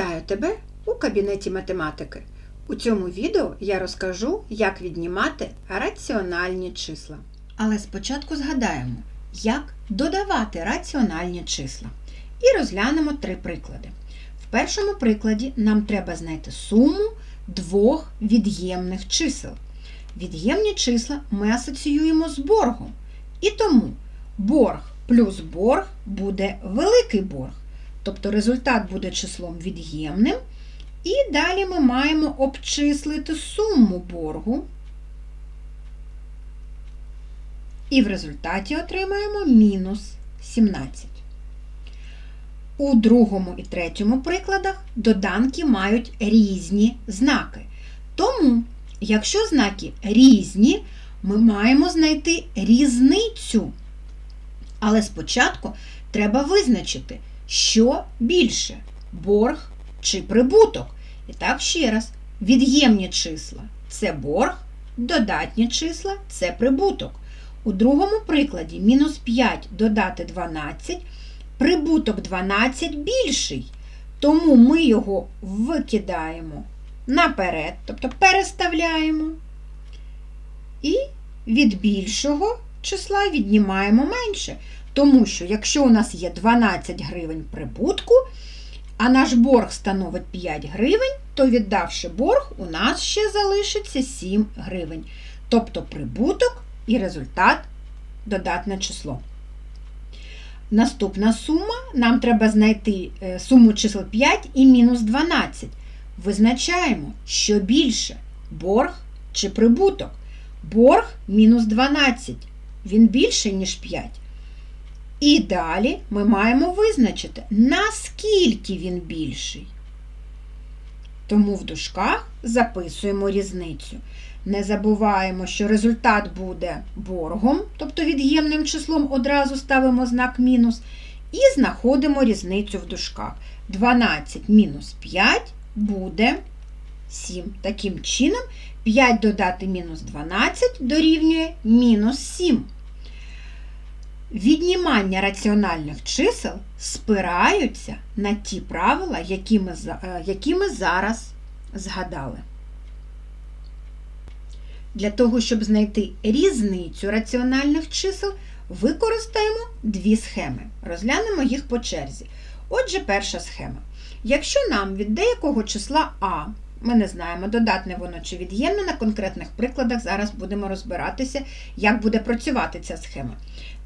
Вітаю тебе у кабінеті математики. У цьому відео я розкажу, як віднімати раціональні числа. Але спочатку згадаємо, як додавати раціональні числа. І розглянемо три приклади. В першому прикладі нам треба знайти суму двох від'ємних чисел. Від'ємні числа ми асоціюємо з боргом. І тому борг плюс борг буде великий борг. Тобто результат буде числом від'ємним. І далі ми маємо обчислити суму боргу. І в результаті отримаємо мінус 17. У другому і третьому прикладах доданки мають різні знаки. Тому, якщо знаки різні, ми маємо знайти різницю. Але спочатку треба визначити, що більше борг чи прибуток. І так ще раз, від'ємні числа це борг, додатні числа це прибуток. У другому прикладі мінус 5 додати 12, прибуток 12 більший. Тому ми його викидаємо наперед, тобто переставляємо. І від більшого числа віднімаємо менше. Тому що, якщо у нас є 12 гривень прибутку, а наш борг становить 5 гривень, то віддавши борг, у нас ще залишиться 7 гривень. Тобто прибуток і результат додатне число. Наступна сума нам треба знайти суму чисел 5 і мінус 12. Визначаємо, що більше борг чи прибуток. Борг мінус 12. Він більший, ніж 5. І далі ми маємо визначити, наскільки він більший. Тому в дужках записуємо різницю. Не забуваємо, що результат буде боргом, тобто від'ємним числом одразу ставимо знак мінус, і знаходимо різницю в дужках. 12 мінус 5 буде 7. Таким чином, 5 додати мінус 12 дорівнює мінус 7. Віднімання раціональних чисел спираються на ті правила, які ми, які ми зараз згадали. Для того, щоб знайти різницю раціональних чисел, використаємо дві схеми. Розглянемо їх по черзі. Отже, перша схема. Якщо нам від деякого числа А, ми не знаємо, додатне воно чи від'ємне, на конкретних прикладах зараз будемо розбиратися, як буде працювати ця схема.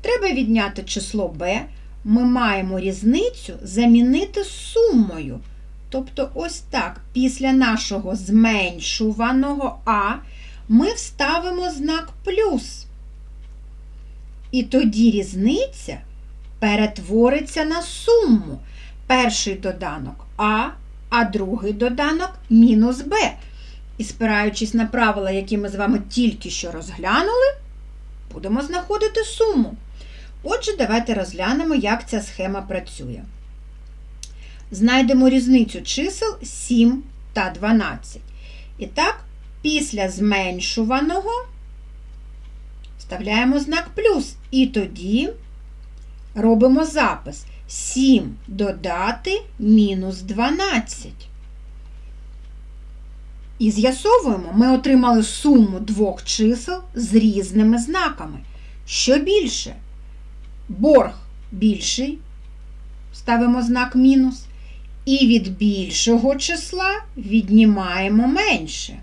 Треба відняти число b, ми маємо різницю замінити сумою. Тобто, ось так, після нашого зменшуваного А ми вставимо знак плюс. І тоді різниця перетвориться на суму. Перший доданок А, а другий доданок мінус Б. І спираючись на правила, які ми з вами тільки що розглянули, будемо знаходити суму. Отже, давайте розглянемо, як ця схема працює. Знайдемо різницю чисел 7 та 12. І так, після зменшуваного вставляємо знак плюс. І тоді робимо запис 7 додати мінус 12. І з'ясовуємо, ми отримали суму двох чисел з різними знаками. Що більше? Борг більший, ставимо знак мінус, і від більшого числа віднімаємо менше.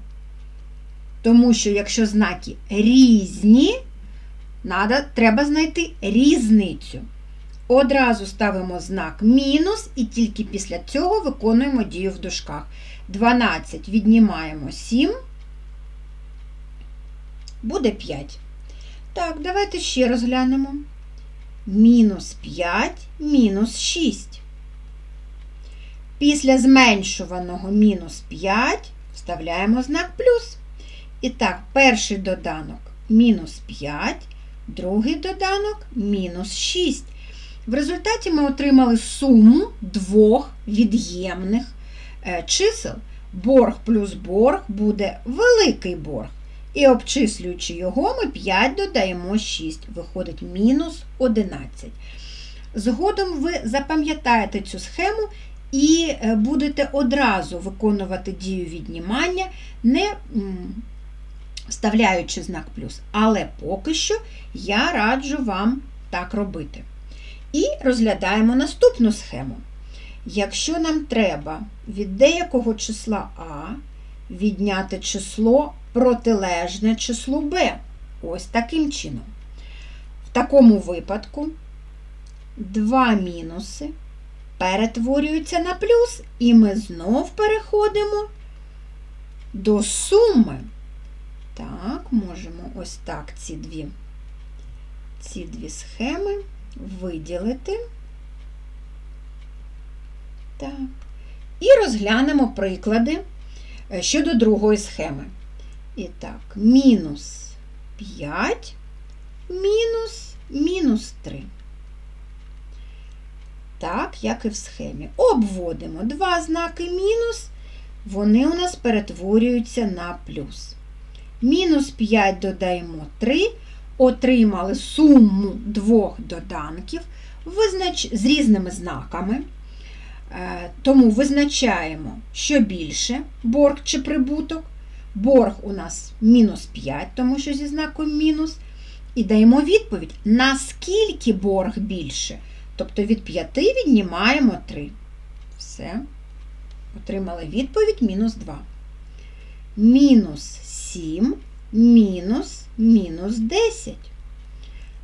Тому що, якщо знаки різні, надо, треба знайти різницю. Одразу ставимо знак мінус, і тільки після цього виконуємо дію в дужках. 12 віднімаємо 7, буде 5. Так, давайте ще розглянемо мінус 5 мінус 6. Після зменшуваного мінус 5 вставляємо знак плюс. І так, перший доданок мінус 5, другий доданок мінус 6. В результаті ми отримали суму двох від'ємних е, чисел. Борг плюс борг буде великий борг. І обчислюючи його, ми 5 додаємо 6, виходить мінус 11. Згодом ви запам'ятаєте цю схему і е, будете одразу виконувати дію віднімання, не вставляючи знак плюс. Але поки що я раджу вам так робити. І розглядаємо наступну схему. Якщо нам треба від деякого числа А відняти число протилежне числу Б, ось таким чином. В такому випадку два мінуси перетворюються на плюс, і ми знов переходимо до суми. Так, можемо ось так ці дві, ці дві схеми виділити. Так. І розглянемо приклади щодо другої схеми. І так, мінус 5, мінус, мінус 3. Так, як і в схемі. Обводимо два знаки мінус, вони у нас перетворюються на плюс. Мінус 5 додаємо 3, отримали суму двох доданків визнач... з різними знаками. Е, Тому визначаємо, що більше борг чи прибуток. Борг у нас мінус 5, тому що зі знаком мінус. І даємо відповідь, наскільки борг більше. Тобто від 5 віднімаємо 3. Все. Отримали відповідь мінус 2. Мінус 7, мінус, мінус 10.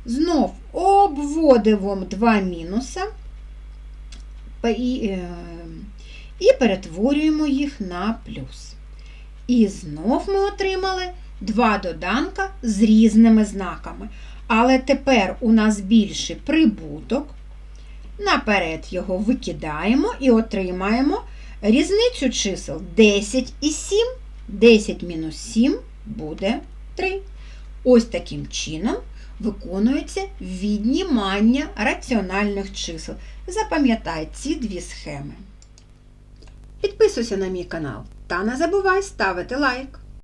Знов обводимо два мінуса і, і перетворюємо їх на плюс. І знов ми отримали два доданка з різними знаками. Але тепер у нас більший прибуток. Наперед його викидаємо і отримаємо різницю чисел 10 і 7. 10 мінус 7 буде 3. Ось таким чином виконується віднімання раціональних чисел. Запам'ятай ці дві схеми. Підписуйся на мій канал та не забувай ставити лайк.